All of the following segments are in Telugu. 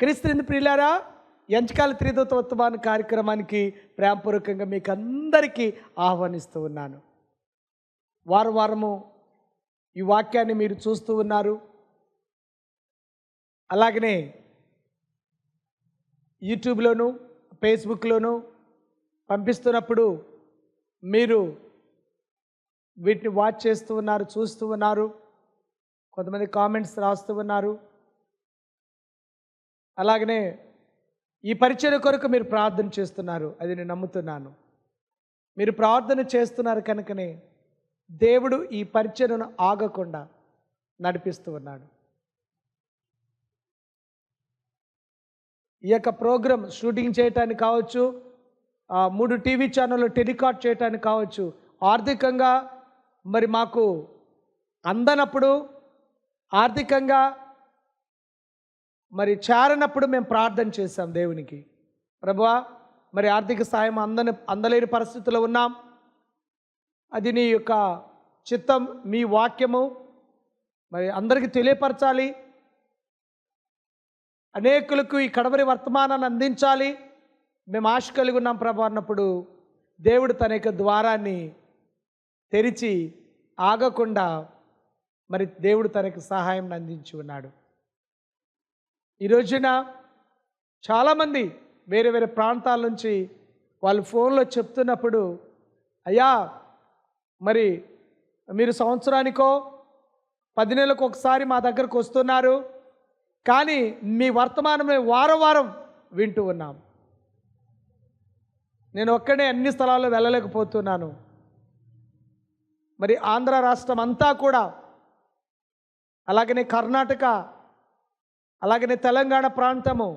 క్రీస్తుని ప్రియులారా ఎంచకాల త్రిదోత్తోత్సవాన్ని కార్యక్రమానికి ప్రేమపూర్వకంగా మీకు అందరికీ ఆహ్వానిస్తూ ఉన్నాను. వారం వారము ఈ వాక్యాన్ని మీరు చూస్తూ ఉన్నారు. అలాగనే యూట్యూబ్లోను ఫేస్బుక్లోను పంపిస్తున్నప్పుడు మీరు వీటిని వాచ్ చేస్తూ ఉన్నారు చూస్తూ ఉన్నారు. కొంతమంది కామెంట్స్ రాస్తూ ఉన్నారు. అలాగనే ఈ పరిచయ కొరకు మీరు ప్రార్థన చేస్తున్నారు. అది నేను నమ్ముతున్నాను. మీరు ప్రార్థన చేస్తున్నారు కనుకనే దేవుడు ఈ పరిచయను ఆగకుండా నడిపిస్తూ ఉన్నాడు. ఈ యొక్క ప్రోగ్రామ్ షూటింగ్ చేయటానికి కావచ్చు మూడు టీవీ ఛానళ్ళు టెలికాస్ట్ చేయటానికి కావచ్చు ఆర్థికంగా మరి మాకు అందనప్పుడు ఆర్థికంగా మరి చేరనప్పుడు మేము ప్రార్థన చేశాం దేవునికి. ప్రభువా మరి ఆర్థిక సాయం అందని అందలేని పరిస్థితుల్లో ఉన్నాం. అది నీ యొక్క చిత్తం మీ వాక్యము. మరి అందరికీ తెలియపరచాలి. అనేకులకు ఈ కడవరి వర్తమానాన్ని అందించాలి. మేము ఆశ కలిగి ఉన్నాం ప్రభు అన్నప్పుడు దేవుడు తన యొక్క ద్వారాన్ని తెరిచి ఆగకుండా మరి దేవుడు తనకు సహాయం అందించి ఉన్నాడు. ఈ రోజున చాలామంది వేరే వేరే ప్రాంతాల నుంచి వాళ్ళు ఫోన్లో చెప్తున్నప్పుడు అయ్యా మరి మీరు సంవత్సరానికో పది నెలలకు ఒకసారి మా దగ్గరకు వస్తున్నారు కానీ మీ వర్తమానమే వారం వారం వింటూ ఉన్నాం. నేను ఒక్కడే అన్ని స్థలాల్లో వెళ్ళలేకపోతున్నాను. మరి ఆంధ్ర రాష్ట్రం అంతా కూడా అలాగనే కర్ణాటక అలాగనే తెలంగాణ ప్రాంతము.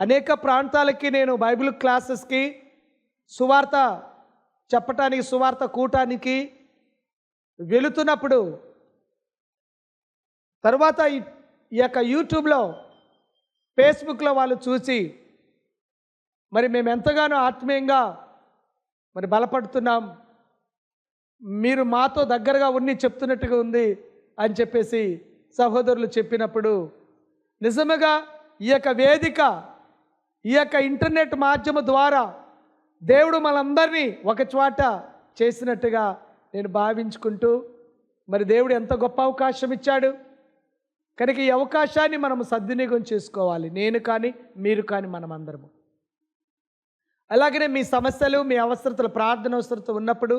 అనేక ప్రాంతాలకి నేను బైబిల్ క్లాసెస్కి సువార్త చెప్పటానికి సువార్త కూటానికి వెళుతున్నప్పుడు తర్వాత ఈ యొక్క యూట్యూబ్లో ఫేస్బుక్లో వాళ్ళు చూసి మరి మేము ఎంతగానో ఆత్మీయంగా మరి బలపడుతున్నాం. మీరు మాతో దగ్గరగా ఉండి చెప్తున్నట్టుగా ఉంది అని చెప్పేసి సహోదరులు చెప్పినప్పుడు నిజముగా ఈ యొక్క వేదిక ఈ యొక్క ఇంటర్నెట్ మాధ్యమం ద్వారా దేవుడు మనందరినీ ఒక చోట చేసినట్టుగా నేను భావించుకుంటూ మరి దేవుడు ఎంత గొప్ప అవకాశం ఇచ్చాడు? కనుక ఈ అవకాశాన్ని మనం సద్వినియోగం చేసుకోవాలి. నేను కానీ మీరు కానీ మనం అందరము అలాగనే మీ సమస్యలు మీ అవసరతలు ప్రార్థన అవసరత ఉన్నప్పుడు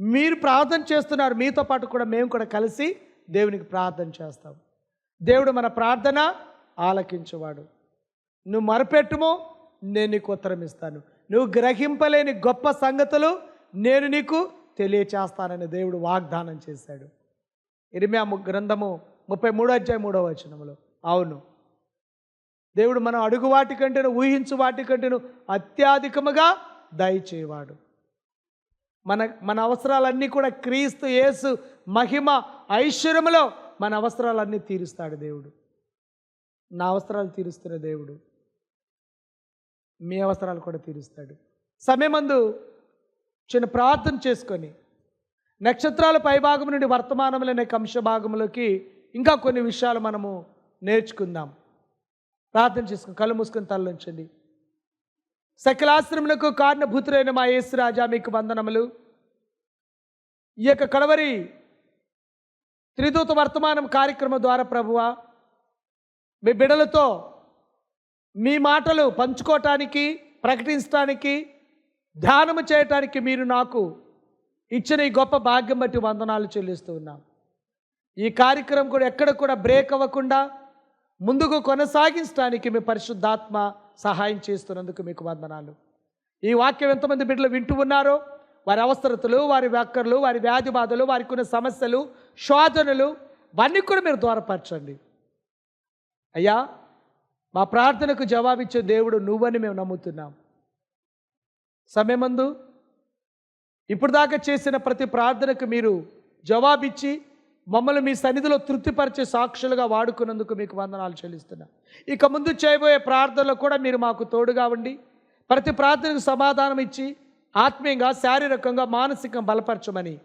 మీరు ప్రార్థన చేస్తున్నారు. మీతో పాటు కూడా మేము కూడా కలిసి దేవునికి ప్రార్థన చేస్తాం. దేవుడు మన ప్రార్థన ఆలకించేవాడు. నువ్వు మరపెట్టుము నేను నీకు ఉత్తరం ఇస్తాను. నువ్వు గ్రహింపలేని గొప్ప సంగతులు నేను నీకు తెలియచేస్తానని దేవుడు వాగ్దానం చేశాడు. ఇరిమ్యా గ్రంథము ముప్పై మూడో అధ్యాయం మూడో వచనములో. అవును. దేవుడు మనం అడుగు వాటి కంటేను ఊహించు వాటి కంటేను అత్యధికముగా దయచేవాడు. మన మన అవసరాలన్నీ కూడా క్రీస్తు యేసు మహిమ ఐశ్వర్యములో మన అవసరాలన్నీ తీరుస్తాడు దేవుడు. నా అవసరాలు తీరుస్తున్న దేవుడు మీ అవసరాలు కూడా తీరుస్తాడు. సమయమందు చిన్న ప్రార్థన చేసుకొని నక్షత్రాల పైభాగం నుండి వర్తమానములనే కంశ భాగంలోకి ఇంకా కొన్ని విషయాలు మనము నేర్చుకుందాం. ప్రార్థన చేసుకుని కళ్ళు మూసుకొని తలలోంచండి. సకలాశ్రములకు కారణభూతులైన మా యేసు రాజా మీకు వందనములు. ఈ యొక్క కడవరి త్రిదూత వర్తమానం కార్యక్రమం ద్వారా ప్రభువా మీ బిడలతో మీ మాటలు పంచుకోవటానికి ప్రకటించడానికి ధ్యానము చేయటానికి మీరు నాకు ఇచ్చిన ఈ గొప్ప భాగ్యం బట్టి వందనాలు చెల్లిస్తూ ఉన్నాం. ఈ కార్యక్రమం కూడా ఎక్కడ కూడా బ్రేక్ అవ్వకుండా ముందుకు కొనసాగించడానికి మీ పరిశుద్ధాత్మ సహాయం చేస్తున్నందుకు మీకు వందనాలు. ఈ వాక్యం ఎంతమంది బిడ్డలు వింటూ ఉన్నారో వారి అవసరతలు వారి వ్యాఖ్యలు వారి వ్యాధి బాధలు వారికి ఉన్న సమస్యలు శోధనలు ఇవన్నీ కూడా మీరు దూరపరచండి అయ్యా మా ప్రార్థనకు జవాబిచ్చే దేవుడు నువ్వని మేము నమ్ముతున్నాం. సమయమందు ఇప్పుడు దాకా చేసిన ప్రతి ప్రార్థనకు మీరు జవాబిచ్చి మమ్మల్ని మీ సన్నిధిలో తృప్తిపరిచే సాక్షులుగా వాడుకున్నందుకు మీకు వందనాలు చెల్లిస్తున్నా. ఇక ముందు చేయబోయే ప్రార్థనలో కూడా మీరు మాకు తోడుగా ఉండి ప్రతి ప్రార్థనకు సమాధానం ఇచ్చి ఆత్మీయంగా శారీరకంగా మానసికంగా బలపరచమని.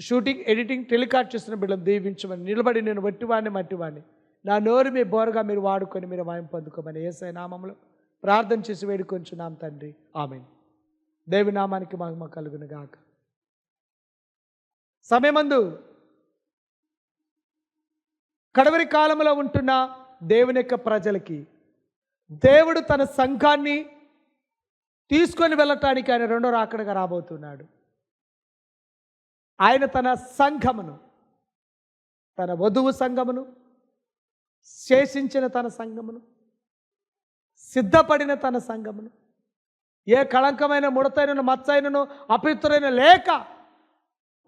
షూటింగ్ ఎడిటింగ్ టెలికాస్ట్ చేస్తున్న బిడ్డలు దీవించమని. నిలబడి నేను వట్టివాడిని మట్టివాడిని. నా నోరు మీ బోరగా మీరు వాడుకొని మీరు వాయం పొందుకోమని. ఏసై నామంలో ప్రార్థన చేసి వేడుకొంచున్నాం తండ్రి. ఆమె దేవి నామానికి మహిమ కలుగును గాక. సమయమందు కడవరి కాలంలో ఉంటున్న దేవుని యొక్క ప్రజలకి దేవుడు తన సంఘాన్ని తీసుకొని వెళ్ళటానికి ఆయన రెండో రాకడగా రాబోతున్నాడు. ఆయన తన సంఘమును తన వధువు సంఘమును శేషించిన తన సంఘమును సిద్ధపడిన తన సంఘమును ఏ కళంకమైన ముడతైనను మచ్చైనను అపవిత్రైన లేక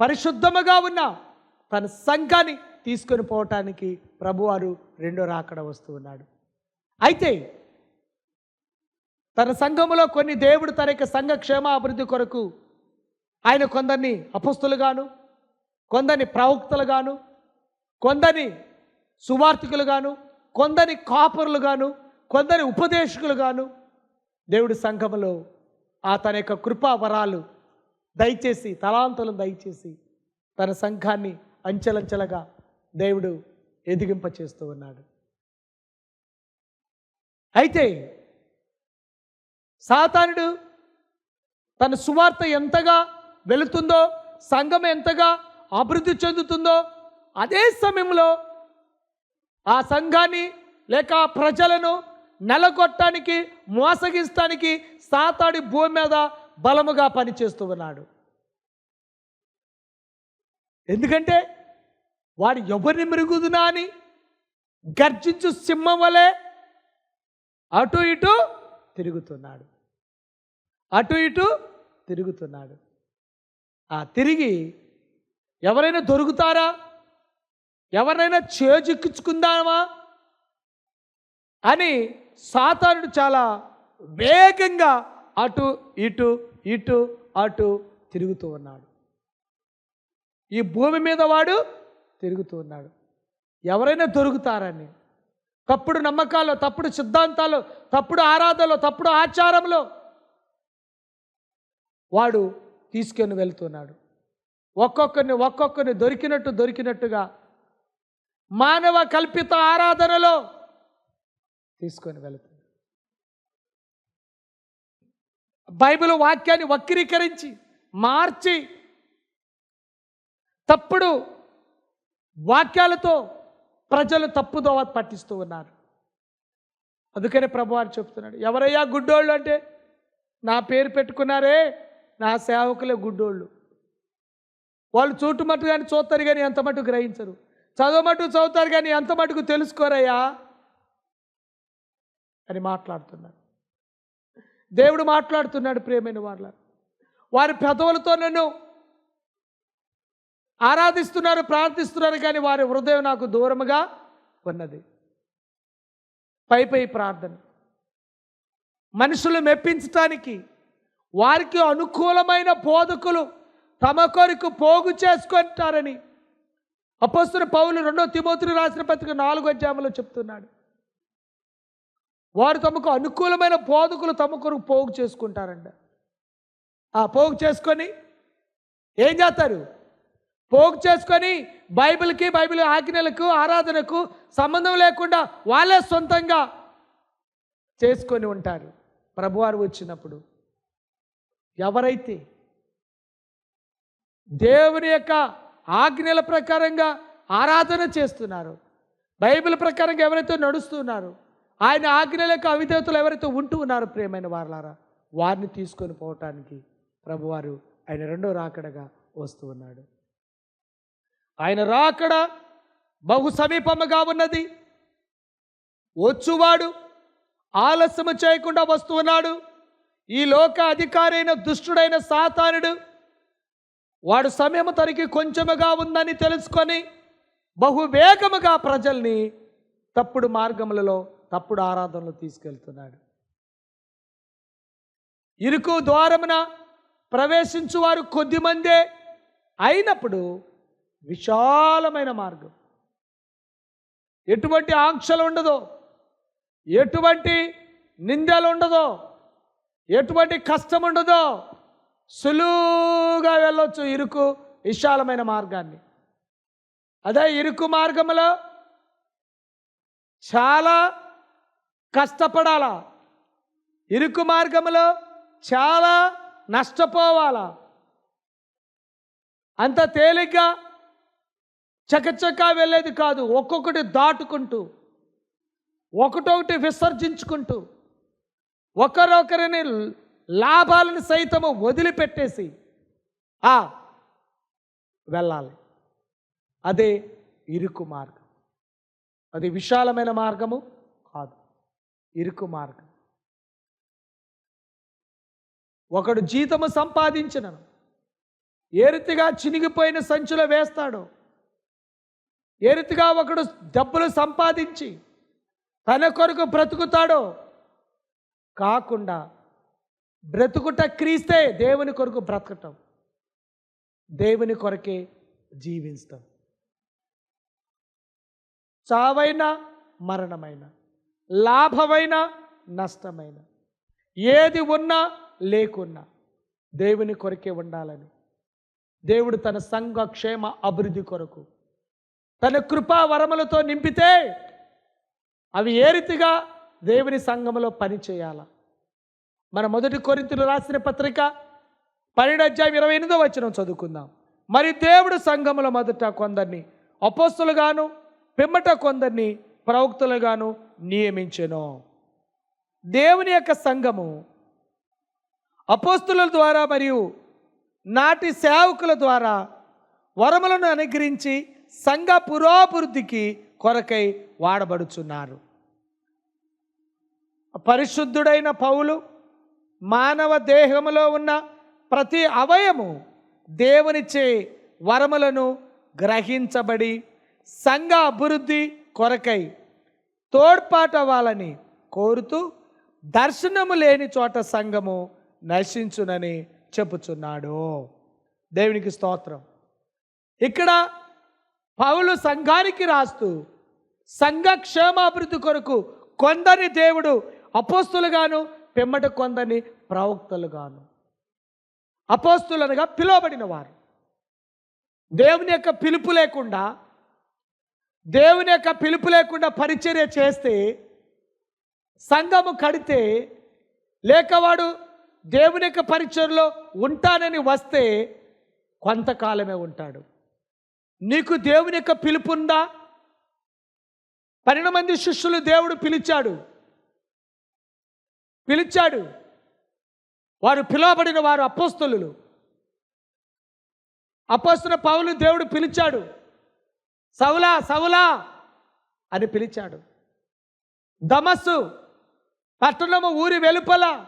పరిశుద్ధముగా ఉన్న తన సంఘాన్ని తీసుకొని పోవటానికి ప్రభువారు రెండో రాకడ వస్తూ ఉన్నాడు. అయితే తన సంఘములో కొన్ని దేవుడు తన యొక్క సంఘ క్షేమాభివృద్ధి కొరకు ఆయన కొందరిని అపుస్తులుగాను కొందరిని ప్రవక్తలుగాను కొందరిని సువార్థికులుగాను కొందరిని కాపరులుగాను కొందరి ఉపదేశకులుగాను దేవుడి సంఘములో ఆ తన యొక్క కృపావరాలు దయచేసి తలాంతులను దయచేసి తన సంఘాన్ని అంచెలంచెలుగా దేవుడు ఎదిగింప చేస్తూ ఉన్నాడు. అయితే సాతానుడు తన సువార్త ఎంతగా వెళుతుందో సంఘం ఎంతగా అభివృద్ధి చెందుతుందో అదే సమయంలో ఆ సంఘాన్ని లేక ఆ ప్రజలను నెలకొట్టడానికి మోసగిస్తానికి సాతాడి భూమి మీద బలముగా పనిచేస్తూ ఉన్నాడు. ఎందుకంటే వాడు ఎవరిని మెరుగుదునా అని గర్జించు సింహం వలె అటు ఇటు తిరుగుతున్నాడు. అటు ఇటు తిరుగుతున్నాడు. ఆ తిరిగి ఎవరైనా దొరుకుతారా? ఎవరైనా చేజిక్కించుకుందామా? అని సాతానుడు చాలా వేగంగా అటు ఇటు ఇటు అటు తిరుగుతూ ఉన్నాడు. ఈ భూమి మీద వాడు తిరుగుతూ ఉన్నాడు. ఎవరైనా దొరుకుతారని తప్పుడు నమ్మకాలు తప్పుడు సిద్ధాంతాలు తప్పుడు ఆరాధనలో తప్పుడు ఆచారంలో వాడు తీసుకొని వెళ్తున్నాడు. ఒక్కొక్కరిని ఒక్కొక్కరిని దొరికినట్టు దొరికినట్టుగా మానవ కల్పిత ఆరాధనలో తీసుకొని వెళుతుంది బైబిల్ వాక్యాన్ని వక్రీకరించి మార్చి తప్పుడు వాక్యాలతో ప్రజలు తప్పుదోవ పట్టిస్తూ ఉన్నారు. అందుకనే ప్రభువారు చెప్తున్నాడు ఎవరయ్యా గుడ్డోళ్ళు అంటే నా పేరు పెట్టుకున్నారే? నా సేవకులే గుడ్డోళ్ళు. వాళ్ళు చూటు మట్టు కానీ చూస్తారు కానీ ఎంత మటుకు గ్రహించరు. చదువు మటుకు చదువుతారు కానీ ఎంత మటుకు తెలుసుకోరయ్యా? అని మాట్లాడుతున్నాడు దేవుడు మాట్లాడుతున్నాడు ప్రేమైన వాళ్ళ వారి పెదవులతో నన్ను ఆరాధిస్తున్నారు ప్రార్థిస్తున్నారు కానీ వారి హృదయం నాకు దూరముగా ఉన్నది. పై పై ప్రార్థన. మనుషులు మెప్పించటానికి వారికి అనుకూలమైన బోధకులు తమ కొరకు పోగు చేసుకుంటారని అపస్తుల పౌలు రెండో తిమోతులు రాసిన పత్రిక నాలుగో అధ్యాయంలో చెప్తున్నాడు. వారు తమకు అనుకూలమైన బోధకులు తమ కొరకు పోగు చేసుకుంటారండి ఆ పోగు చేసుకొని ఏం చేస్తారు? పోగు చేసుకొని బైబిల్కి బైబిల్ ఆజ్ఞలకు ఆరాధనకు సంబంధం లేకుండా వాళ్ళే సొంతంగా చేసుకొని ఉంటారు. ప్రభువారు వచ్చినప్పుడు ఎవరైతే దేవుని యొక్క ఆజ్ఞల ప్రకారంగా ఆరాధన చేస్తున్నారు బైబిల్ ప్రకారంగా ఎవరైతే నడుస్తున్నారో ఆయన ఆజ్ఞల యొక్క అవిధేతలు ఎవరైతే ఉంటూ ఉన్నారో ప్రేమైన వారలారా వారిని తీసుకొని పోవటానికి ప్రభువారు ఆయన రెండో రాకడగా వస్తూ ఉన్నాడు. ఆయన రాకడ బహు సమీపముగా ఉన్నది. వచ్చువాడు ఆలస్యము చేయకుండా వస్తూ ఉన్నాడు. ఈ లోక అధికారి అయిన దుష్టుడైన సాతానుడు వాడు సమయము తనకి కొంచెముగా ఉందని తెలుసుకొని బహువేగముగా ప్రజల్ని తప్పుడు మార్గములలో తప్పుడు ఆరాధనలు తీసుకెళ్తున్నాడు. ఇరుకు ద్వారమున ప్రవేశించువారు కొద్దిమందే అయినప్పుడు విశాలమైన మార్గం. ఎటువంటి ఆంక్షలు ఉండదో ఎటువంటి నిందలు ఉండదో ఎటువంటి కష్టం ఉండదో సులువుగా వెళ్ళొచ్చు ఇరుకు విశాలమైన మార్గాన్ని. అదే ఇరుకు మార్గంలో చాలా కష్టపడాలా? ఇరుకు మార్గంలో చాలా నష్టపోవాలా? అంత తేలిగ్గా చకచకా వెళ్ళేది కాదు ఒక్కొక్కటి దాటుకుంటూ ఒకటొకటి విసర్జించుకుంటూ. ఒకరొకరిని లాభాలను సైతము వదిలిపెట్టేసి ఆ వెళ్ళాలి. అదే ఇరుకు మార్గం. అది విశాలమైన మార్గము కాదు. ఇరుకు మార్గం. ఒకడు జీతము సంపాదించినను ఏ రీతిగా చినిగిపోయిన సంచులో వేస్తాడో ఏ రీతిగా ఒకడు డబ్బులు సంపాదించి తన కొరకు బ్రతుకుతాడో కాకుండా బ్రతుకుట క్రీస్తే దేవుని కొరకు బ్రతకటం. దేవుని కొరకే జీవించటం. చావైన మరణమైన లాభమైన నష్టమైన ఏది ఉన్నా లేకున్నా దేవుని కొరకే ఉండాలని. దేవుడు తన సంఘ క్షేమ అభివృద్ధి కొరకు తన కృపా వరములతో నింపితే అవి ఏ రీతిగా దేవుని సంఘములో పనిచేయాల మన మొదటి కొరింతలు రాసిన పత్రిక పన్నెండు అధ్యాయం ఇరవై ఎనిమిదో వచ్చిన చదువుకుందాం. మరి దేవుడు సంఘముల మొదట కొందరిని అపోస్తులుగాను పిమ్మట కొందరిని ప్రవక్తులుగాను నియమించెను. దేవుని యొక్క సంఘము అపోస్తుల ద్వారా మరియు నాటి సేవకుల ద్వారా వరములను అనుగ్రహించి సంఘ పురోభివృద్ధికి కొరకై వాడబడుచున్నారు. పరిశుద్ధుడైన పౌలు మానవ దేహములో ఉన్న ప్రతి అవయము దేవునిచ్చే వరములను గ్రహించబడి సంఘ అభివృద్ధి కొరకై తోడ్పాటవ్వాలని కోరుతూ దర్శనము లేని చోట సంఘము నశించునని చెప్పుచున్నాడు. దేవునికి స్తోత్రం. ఇక్కడ పౌలు సంఘానికి రాస్తూ సంఘ క్షేమాభివృద్ధి కొరకు కొందరి దేవుడు అపోస్తులుగాను పిమ్మట కొందరిని ప్రవక్తలుగాను. అపోస్తులనగా పిలువబడిన వారు దేవుని యొక్క పిలుపు లేకుండా దేవుని యొక్క పిలుపు లేకుండా పరిచర్య చేస్తే సంఘము కడితే లేక వాడు దేవుని యొక్క పరిచర్లో ఉంటానని వస్తే కొంతకాలమే ఉంటాడు. నీకు దేవుని యొక్క పిలుపు ఉందా? పన్నెండు మంది శిష్యులు దేవుడు పిలిచాడు. పిలిచాడు. వారు పిలువబడిన వారు అపోస్తులు అపోస్తుల పౌలు దేవుడు పిలిచాడు. సౌలా సౌలా అని పిలిచాడు. దమస్సు పట్టణము ఊరి వెలుపల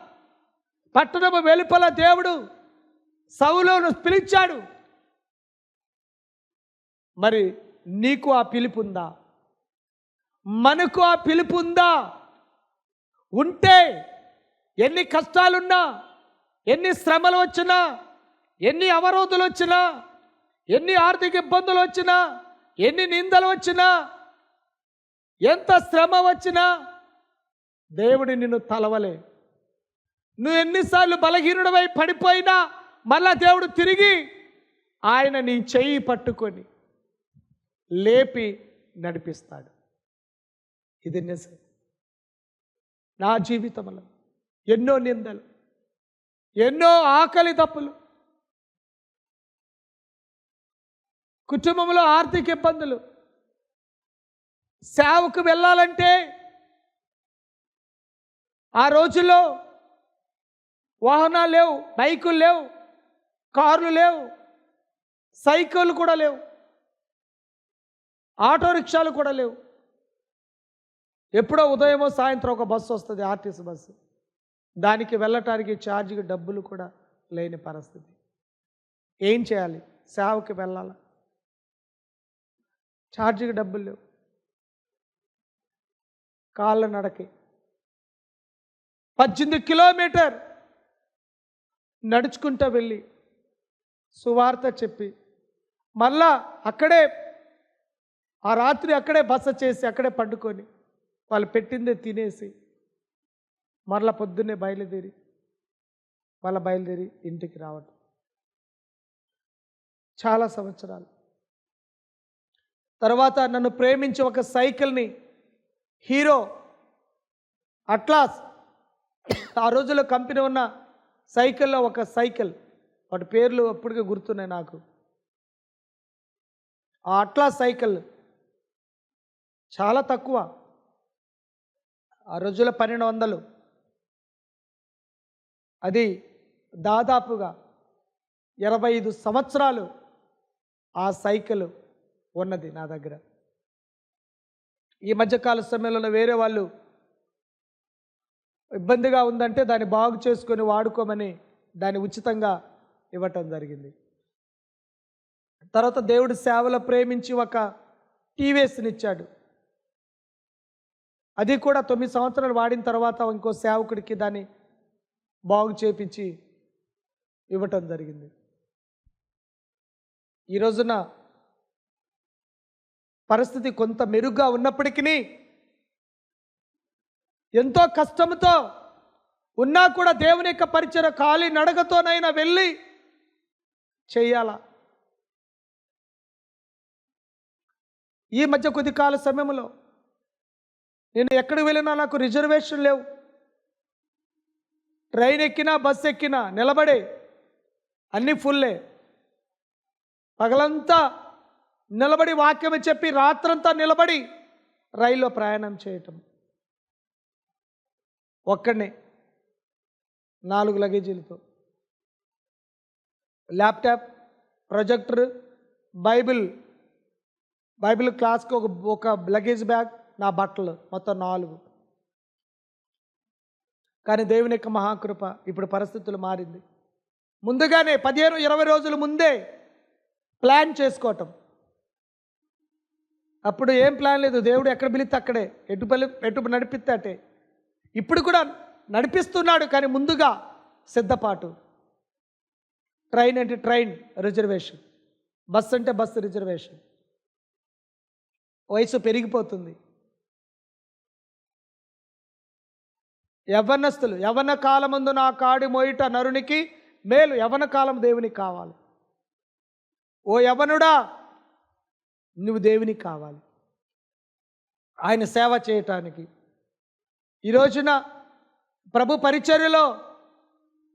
పట్టణము వెలుపల దేవుడు సౌలును పిలిచాడు. మరి నీకు ఆ పిలుపు ఉందా మనకు ఆ పిలుపు ఉందా ఉంటే ఎన్ని కష్టాలున్నా ఎన్ని శ్రమలు వచ్చినా ఎన్ని అవరోధులు వచ్చినా ఎన్ని ఆర్థిక ఇబ్బందులు వచ్చినా ఎన్ని నిందలు వచ్చినా ఎంత శ్రమ వచ్చినా దేవుడి నిన్ను తలవలే. నువ్వు ఎన్నిసార్లు బలహీనుడవై పడిపోయినా మళ్ళా దేవుడు తిరిగి ఆయన నీ చెయ్యి పట్టుకొని లేపి నడిపిస్తాడు. ఇది నిజం. నా జీవితంలో ఎన్నో నిందలు ఎన్నో ఆకలి తప్పులు కుటుంబంలో ఆర్థిక ఇబ్బందులు సేవకు వెళ్ళాలంటే ఆ రోజుల్లో వాహనాలు లేవు బైకులు లేవు కార్లు లేవు సైకిళ్ళు కూడా లేవు ఆటో రిక్షాలు కూడా లేవు. ఎప్పుడో ఉదయమో సాయంత్రం ఒక బస్సు వస్తుంది ఆర్టీసీ బస్సు. దానికి వెళ్ళటానికి ఛార్జ్కి డబ్బులు కూడా లేని పరిస్థితి. ఏం చేయాలి? సేవకి వెళ్ళాలి? ఛార్జీకి డబ్బులు లేవు. కాళ్ళ నడకి. పద్దెనిమిది కిలోమీటర్ నడుచుకుంటూ వెళ్ళి సువార్త చెప్పి మళ్ళా అక్కడే ఆ రాత్రి అక్కడే బస చేసి అక్కడే పండుకొని వాళ్ళు పెట్టిందే తినేసి మరలా పొద్దున్నే బయలుదేరి మళ్ళీ బయలుదేరి ఇంటికి రావటం. చాలా సంవత్సరాలు. తర్వాత నన్ను ప్రేమించి ఒక సైకిల్ని హీరో అట్లాస్ ఆ రోజుల్లో కంపెనీ ఉన్న సైకిల్లో ఒక సైకిల్. వాటి పేర్లు అప్పటికే గుర్తున్నాయి నాకు. ఆ అట్లాస్ సైకిల్ చాలా తక్కువ. ఆ రోజుల్లో పన్నెండు వందలు. అది దాదాపుగా ఇరవై ఐదు సంవత్సరాలు ఆ సైకిల్ ఉన్నది నా దగ్గర. ఈ మధ్యకాల సమయంలో వేరే వాళ్ళు ఇబ్బందిగా ఉందంటే దాన్ని బాగు చేసుకొని వాడుకోమని దాన్ని ఉచితంగా ఇవ్వటం జరిగింది. తర్వాత దేవుడు సేవలో ప్రేమించి ఒక టీవీఎస్ని ఇచ్చాడు అది కూడా తొమ్మిది సంవత్సరాలు వాడిన తర్వాత ఇంకో సేవకుడికి దాన్ని బాగు చేపించి ఇవ్వటం జరిగింది. ఈ రోజున పరిస్థితి కొంత మెరుగ్గా ఉన్నప్పటికీ ఎంతో కష్టంతో ఉన్నా కూడా దేవుని యొక్క పరిచయ ఖాళీ నడకతోనైనా వెళ్ళి చేయాల? ఈ మధ్య కొద్ది కాల సమయంలో నేను ఎక్కడికి వెళ్ళినా నాకు రిజర్వేషన్ లేవు. ట్రైన్ ఎక్కినా బస్ ఎక్కినా నిలబడే. అన్నీ ఫుల్లే. పగలంతా నిలబడి వాక్యం చెప్పి రాత్రంతా నిలబడి రైల్లో ప్రయాణం చేయటం. ఒక్కడనే. నాలుగు లగేజీలతో. Laptop projector Bible. బైబిల్ క్లాస్కి ఒక ఒక లగేజ్ బ్యాగ్ నా బట్టలు. మొత్తం నాలుగు. కానీ దేవుని యొక్క మహాకృప ఇప్పుడు పరిస్థితులు మారింది. ముందుగానే పదిహేను ఇరవై రోజుల ముందే ప్లాన్ చేసుకోవటం. అప్పుడు ఏం ప్లాన్ లేదు. దేవుడు ఎక్కడ పిలిస్తే అక్కడే. ఎటు పలి ఎటు నడిపిస్తాటే ఇప్పుడు కూడా నడిపిస్తున్నాడు కానీ ముందుగా సిద్ధపాటు. ట్రైన్ అంటే ట్రైన్ రిజర్వేషన్. బస్ అంటే బస్సు రిజర్వేషన్. వయసు పెరిగిపోతుంది. యవ్వనస్తులు యవ్వన కాలమందు నా కాడి మోయిట నరునికి మేలు. యవ్వన కాలం దేవునికి కావాలి. ఓ యవ్వనుడా నువ్వు దేవునికి కావాలి. ఆయన సేవ చేయటానికి. ఈ రోజున ప్రభు పరిచర్యలో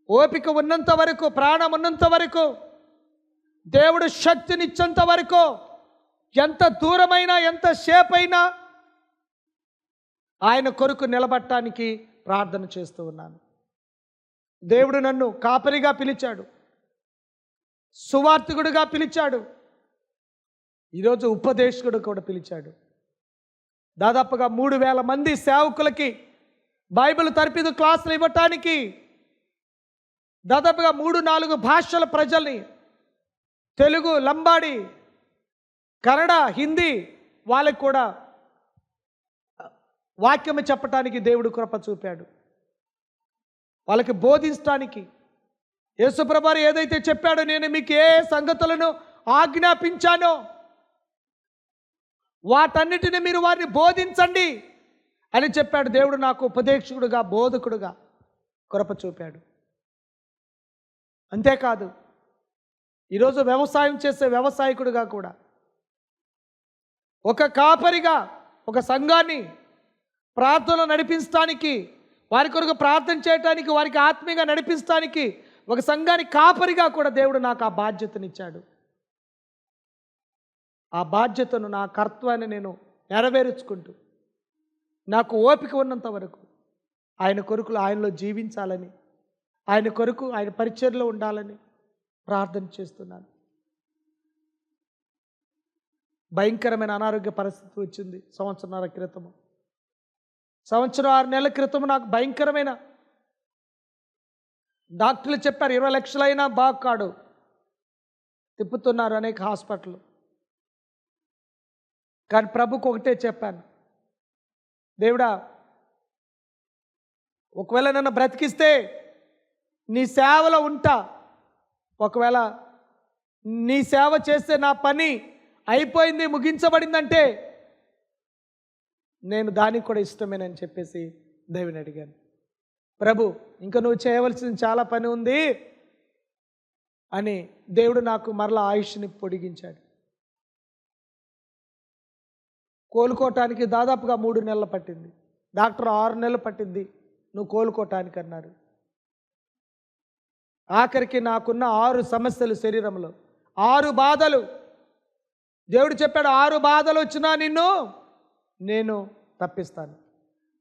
ఓపిక ఉన్నంత వరకు ప్రాణం ఉన్నంత వరకు దేవుడు శక్తినిచ్చేంత వరకు ఎంత దూరమైనా ఎంత సేపైనా ఆయన కొరకు నిలబట్టడానికి ప్రార్థన చేస్తూ ఉన్నాను. దేవుడు నన్ను కాపరిగా పిలిచాడు. సువార్థకుడుగా పిలిచాడు. ఈరోజు ఉపదేశకుడు కూడా పిలిచాడు. దాదాపుగా మూడు వేల మంది సేవకులకి బైబిల్ తర్పిదు క్లాసులు ఇవ్వటానికి దాదాపుగా మూడు నాలుగు భాషల ప్రజల్ని తెలుగు లంబాడి కన్నడ హిందీ వాళ్ళకి కూడా వాక్యము చెప్పటానికి దేవుడు కృప చూపాడు. వాళ్ళకి బోధించడానికి యేసుప్రభారు ఏదైతే చెప్పాడో నేను మీకు ఏ సంగతులను ఆజ్ఞాపించానో వాటన్నిటిని మీరు వారిని బోధించండి అని చెప్పాడు దేవుడు నాకు ఉపదేశకుడుగా బోధకుడుగా కృప చూపాడు. అంతేకాదు ఈరోజు వ్యవసాయం చేసే వ్యవసాయకుడిగా కూడా ఒక కాపరిగా ఒక సంఘాన్ని ప్రార్థనలు నడిపించడానికి వారి కొరకు ప్రార్థన చేయడానికి వారికి ఆత్మీయంగా నడిపించడానికి ఒక సంఘాన్ని కాపరిగా కూడా దేవుడు నాకు ఆ బాధ్యతనిచ్చాడు. ఆ బాధ్యతను నా కర్తవ్యాన్ని నేను నెరవేర్చుకుంటూ నాకు ఓపిక ఉన్నంత వరకు ఆయన కొరకులు ఆయనలో జీవించాలని ఆయన కొరకు ఆయన పరిచయలో ఉండాలని ప్రార్థన చేస్తున్నాను. భయంకరమైన అనారోగ్య పరిస్థితి వచ్చింది సంవత్సరాల క్రితము. సంవత్సరం ఆరు నెలల క్రితం నాకు భయంకరమైన డాక్టర్లు చెప్పారు ఇరవై లక్షలైనా బాగు కాడు తిప్పుతున్నారు అనేక హాస్పిటల్ కానీ ప్రభుకు ఒకటే చెప్పాను దేవుడా ఒకవేళ నన్ను బ్రతికిస్తే నీ సేవలో ఉంటా. ఒకవేళ నీ సేవ చేస్తే నా పని అయిపోయింది ముగించబడిందంటే నేను దానికి కూడా ఇష్టమేనని చెప్పేసి దేవుని అడిగాను. ప్రభు ఇంకా నువ్వు చేయవలసిన చాలా పని ఉంది అని దేవుడు నాకు మరలా ఆయుష్ని పొడిగించాడు. కోలుకోవటానికి దాదాపుగా మూడు నెలలు పట్టింది. డాక్టర్ ఆరు నెలలు పట్టింది. నువ్వు కోలుకోవటానికి అన్నారు. ఆఖరికి నాకున్న ఆరు సమస్యలు శరీరంలో. ఆరు బాధలు. దేవుడు చెప్పాడు ఆరు బాధలు వచ్చినా నిన్ను నేను తప్పిస్తాను.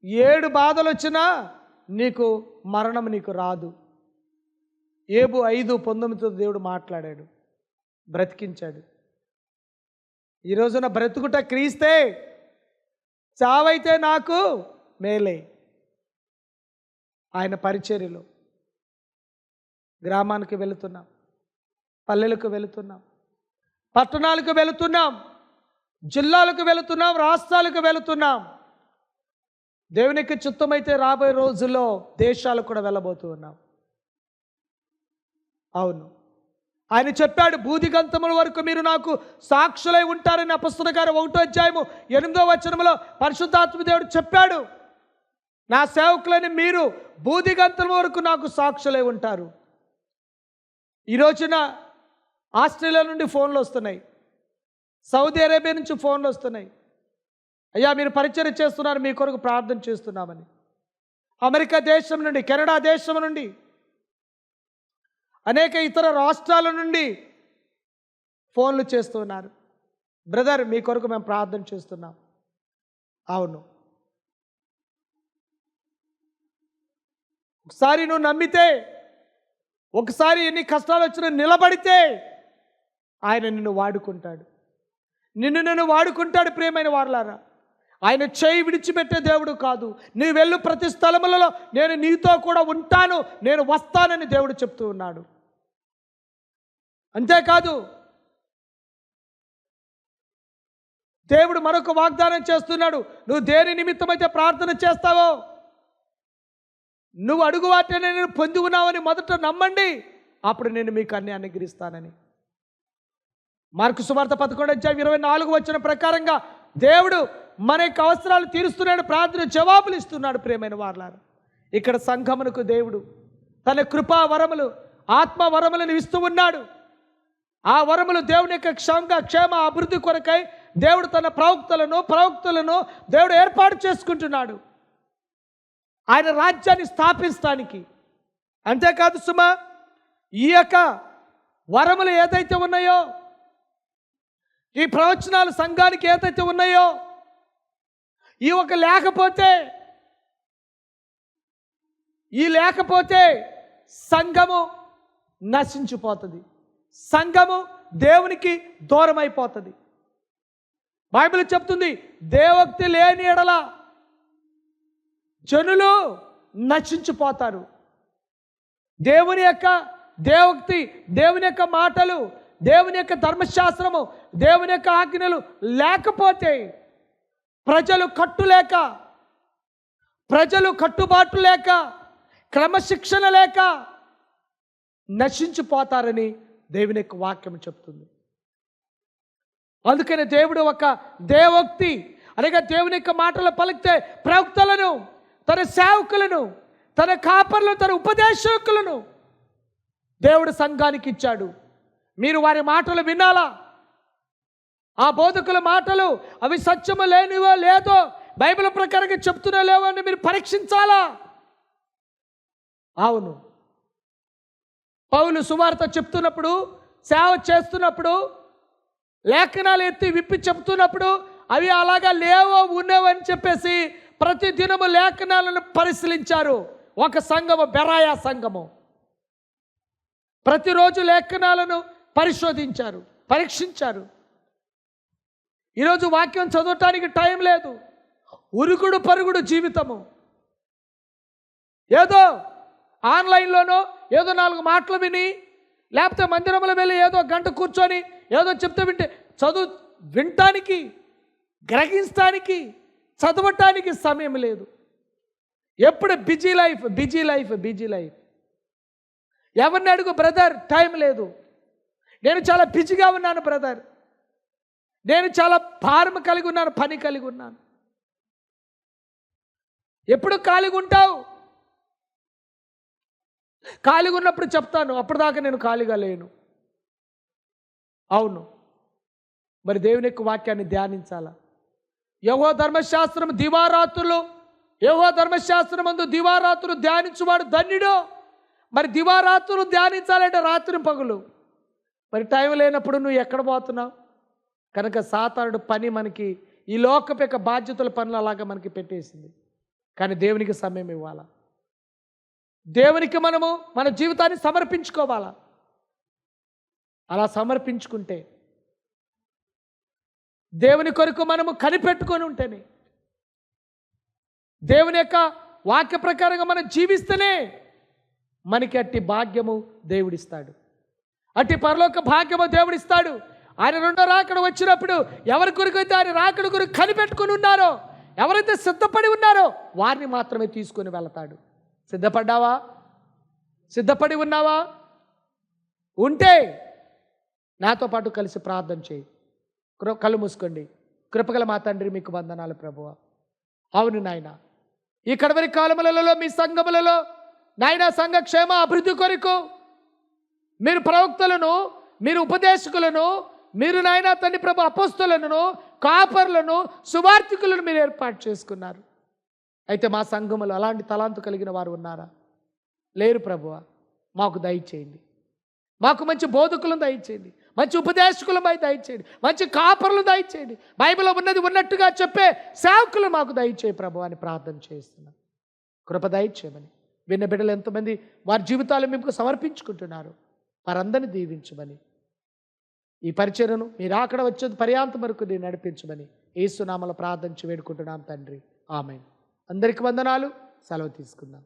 ఏడు బాధలు వచ్చినా నీకు మరణం నీకు రాదు. ఏబు ఐదు పంతొమ్మిదితో దేవుడు మాట్లాడాడు. బ్రతికించాడు. ఈ రోజున బ్రతుకుట క్రీస్తే చావైతే నాకు మేలే. ఆయన పరిచర్యలో గ్రామానికి వెళుతున్నాం. పల్లెలకు వెళుతున్నాం. పట్టణాలకు వెళుతున్నాం. జిల్లాలకు వెళుతున్నాం రాష్ట్రాలకు వెళుతున్నాం. దేవునికి చిత్తమైతే రాబోయే రోజుల్లో దేశాలకు కూడా వెళ్ళబోతూ ఉన్నాం. అవును. ఆయన చెప్పాడు బూదిగంతముల వరకు మీరు నాకు సాక్షులై ఉంటారని అపస్తుల గారు ఒకటో అధ్యాయము ఎనిమిదో వచనంలో పరిశుద్ధాత్మదేవుడు చెప్పాడు. నా సేవకులని మీరు బూదిగంతల వరకు నాకు సాక్షులై ఉంటారు. ఈ రోజున ఆస్ట్రేలియా నుండి ఫోన్లు వస్తున్నాయి. సౌదీ అరేబియా నుంచి ఫోన్లు వస్తున్నాయి. అయ్యా మీరు పరిచయం చేస్తున్నారు మీ కొరకు ప్రార్థన చేస్తున్నామని. అమెరికా దేశం నుండి కెనడా దేశం నుండి అనేక ఇతర రాష్ట్రాల నుండి ఫోన్లు చేస్తున్నారు. బ్రదర్ మీ కొరకు మేము ప్రార్థన చేస్తున్నాం. అవును. ఒకసారి నువ్వు నమ్మితే ఒకసారి ఎన్ని కష్టాలు వచ్చినా నిలబడితే ఆయన నిన్ను వాడుకుంటాడు. నిన్ను నిన్ను వాడుకుంటాడు ప్రియమైన వారలారా. ఆయన చేయి విడిచిపెట్టే దేవుడు కాదు. నీ వెళ్ళు ప్రతి స్థలములలో నేను నీతో కూడా ఉంటాను. నేను వస్తానని దేవుడు చెప్తూ ఉన్నాడు. అంతేకాదు దేవుడు మరొక వాగ్దానం చేస్తున్నాడు. నువ్వు దేని నిమిత్తమైతే ప్రార్థన చేస్తావో నువ్వు అడుగు వాటిని నేను పొంది ఉన్నావని మొదట నమ్మండి. అప్పుడు నేను మీకు అన్ని అనుగ్రహిస్తానని మార్కు సువార్త పదకొండు అధ్యాయం ఇరవై నాలుగు వచ్చిన ప్రకారంగా దేవుడు మన యొక్క అవసరాలు తీరుస్తున్నాడు ప్రార్థన జవాబులు ఇస్తున్నాడు ప్రేమైన వార్లారు. ఇక్కడ సంఘమునకు దేవుడు తన కృపా వరములు ఆత్మ వరములను ఇస్తూ ఉన్నాడు. ఆ వరములు దేవుని యొక్క క్షంగ క్షేమ అభివృద్ధి కొరకై దేవుడు తన ప్రవక్తలను ప్రవక్తలను దేవుడు ఏర్పాటు చేసుకుంటున్నాడు. ఆయన రాజ్యాన్ని స్థాపించడానికి అంతేకాదు సుమా ఈ యొక్క వరములు ఏదైతే ఉన్నాయో ఈ ప్రవచనాలు సంఘానికి ఏదైతే ఉన్నాయో ఈ ఒక లేకపోతే ఈ లేకపోతే సంఘము నశించిపోతుంది. సంఘము దేవునికి దూరం అయిపోతుంది బైబిల్ చెప్తుంది దేవక్తి లేని ఎడల జనులు నశించిపోతారు. దేవుని యొక్క దేవక్తి దేవుని యొక్క మాటలు దేవుని యొక్క ధర్మశాస్త్రము దేవుని యొక్క ఆజ్ఞలు లేకపోతే ప్రజలు కట్టులేక ప్రజలు కట్టుబాటు లేక క్రమశిక్షణ లేక నశించిపోతారని దేవుని యొక్క వాక్యం చెప్తుంది. అందుకని దేవుడు ఒక దేవోక్తి అనగా దేవుని యొక్క మాటలు పలికితే ప్రవక్తలను తన సేవకులను తన కాపర్లను తన ఉపదేశకులను దేవుడు సంఘానికి ఇచ్చాడు. మీరు వారి మాటలు వినాలా? ఆ బోధకుల మాటలు అవి సత్యము లేనివో లేదో బైబిల్ ప్రకారంగా చెప్తున్నా లేవో అని మీరు పరీక్షించాలా? అవును. పౌలు సువార్త చెప్తున్నప్పుడు సేవ చేస్తున్నప్పుడు లేఖనాలు ఎత్తి విప్పి చెప్తున్నప్పుడు అవి అలాగా లేవో ఉన్నవో అని చెప్పేసి ప్రతి దినము లేఖనాలను పరిశీలించారు. ఒక సంఘము బెరాయా సంఘము. ప్రతిరోజు లేఖనాలను పరిశోధించారు పరీక్షించారు. ఈరోజు వాక్యం చదవటానికి టైం లేదు. ఉరుకుడు పరుగుడు జీవితము. ఏదో ఆన్లైన్లోనో ఏదో నాలుగు మాటలు విని లేకపోతే మందిరంలో వెళ్ళి ఏదో గంట కూర్చొని ఏదో చెప్తే వింటే చదువు వినటానికి గ్రహించడానికి చదవటానికి సమయం లేదు. ఎప్పుడు busy life busy life busy life. ఎవరిని అడుగు బ్రదర్ టైం లేదు. నేను చాలా బిజీగా ఉన్నాను బ్రదర్. నేను చాలా భారం కలిగి ఉన్నాను పని కలిగి ఉన్నాను. ఎప్పుడు ఖాళీగా ఉంటావు? ఖాళీగా ఉన్నప్పుడు చెప్తాను అప్పటిదాకా నేను ఖాళీగా లేను. అవును. మరి దేవుని యొక్క వాక్యాన్ని ధ్యానించాలా? యహో ధర్మశాస్త్రం దివారాత్రులు యహో ధర్మశాస్త్రం అందు దివారాత్రులు ధ్యానించువాడు ధన్యుడు. మరి దివారాత్రులు ధ్యానించాలంటే రాత్రి పగులు. మరి టైం లేనప్పుడు నువ్వు ఎక్కడ పోతున్నావు? కనుక సాతానుడు పని మనకి ఈ లోకపు యొక్క బాధ్యతల పనులు అలాగా మనకి పెట్టేసింది. కానీ దేవునికి సమయం ఇవ్వాలా? దేవునికి మనము మన జీవితాన్ని సమర్పించుకోవాలా? అలా సమర్పించుకుంటే దేవుని కొరకు మనము కనిపెట్టుకొని ఉంటేనే దేవుని యొక్క వాక్య ప్రకారంగా మనం జీవిస్తేనే మనకి అట్టి భాగ్యము దేవుడిస్తాడు. అట్టి పరలోక భాగ్యము దేవుడిస్తాడు. ఆయన రెండో రాకడ వచ్చినప్పుడు ఎవరి కొరకైతే ఆయన రాకడ కొరకు కనిపెట్టుకుని ఉన్నారో ఎవరైతే సిద్ధపడి ఉన్నారో వారిని మాత్రమే తీసుకొని వెళతాడు. సిద్ధపడ్డావా? సిద్ధపడి ఉన్నావా? ఉంటే నాతో పాటు కలిసి ప్రార్థన చేయి. కృ- కళ్ళు మూసుకోండి. కృపగల మా తండ్రి మీకు వందనాలు ప్రభువ. అవును నాయన ఈ కడవరి కాలములలో మీ సంఘములలో నాయన సంఘ క్షేమ అభివృద్ధి కొరకు మీరు ప్రవక్తలను మీరు ఉపదేశకులను మీరు నాయన తండ్రి ప్రభు అపోస్తులను కాపర్లను సువార్థికులను మీరు ఏర్పాటు చేసుకున్నారు. అయితే మా సంఘములు అలాంటి తలాంతు కలిగిన వారు ఉన్నారా? లేరు ప్రభువ మాకు దయచేయండి. మాకు మంచి బోధకులను దయచేయండి. మంచి ఉపదేశకులపై దయచేయండి. మంచి కాపరులు దయచేయండి. బైబిల్ ఉన్నది ఉన్నట్టుగా చెప్పే సేవకులు మాకు దయచేయి ప్రభు అని ప్రార్థన చేస్తున్నాం. కృప దయచేయమని. విన్న బిడ్డలు ఎంతమంది వారి జీవితాలు మీకు సమర్పించుకుంటున్నారు. వారందరిని దీవించమని. ఈ పరిచయను మీరు అక్కడ వచ్చేది పర్యాంతం వరకు నేను నడిపించమని ఏసునామల ప్రార్థించి వేడుకుంటున్నాం తండ్రి. ఆమె అందరికి వందనాలు. సెలవు తీసుకుందాం.